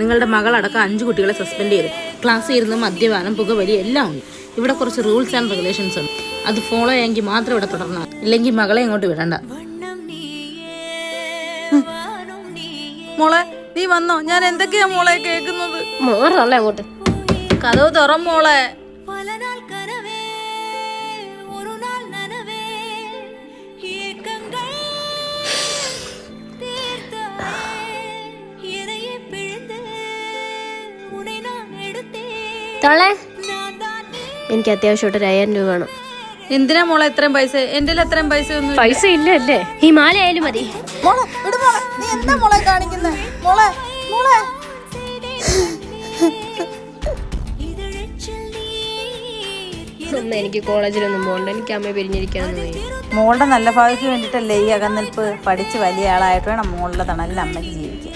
നിങ്ങളുടെ മകളടക്കം അഞ്ച് കുട്ടികളെ സസ്പെൻഡ് ചെയ്തു. ക്ലാസ് ഇരുന്ന് മദ്യപാനം പുകവലി എല്ലാം ഉണ്ട്. ഇവിടെ കുറച്ച് റൂൾസ് ആൻഡ് റെഗുലേഷൻസ് ഉണ്ട്. അത് ഫോളോ ചെയ്യാമെങ്കിൽ മാത്രം ഇവിടെ തുടർന്നാൽ ഇല്ലെങ്കിൽ മകളെ ഇങ്ങോട്ട് വിടണ്ട. മോളെ നീ വന്നോ? ഞാൻ എന്തൊക്കെയാ മോളെ കേൾക്കുന്നത്? മോറല്ലേ അങ്ങോട്ട്? കഥവ് തുറ മോളെ. തോളെ എനിക്ക് അത്യാവശ്യമായിട്ട് ഒരു അയ്യായിരം രൂപ വേണം. എന്തിനാ മോളെ ഇത്രയും പൈസ? എന്റെ അത്രയും പൈസ ഒന്നും പൈസ ഇല്ല അല്ലേ ഈ മാല ആയാലും മതി ഇട് നീ എന്താ മോളെ മോളെ മോളെ. എനിക്ക് കോളേജിലൊന്നും പോകണ്ട എനിക്ക് അമ്മ പിരിഞ്ഞിരിക്കാന്ന് മോളുടെ നല്ല ഭാവിക്ക് വേണ്ടിട്ടല്ലേ ഈ അകന്നിൽപ്പ് പഠിച്ച് വലിയ ആളായിട്ട് വേണം മോളുടെ തണലിൽ അമ്മയ്ക്ക് ജീവിക്കാൻ.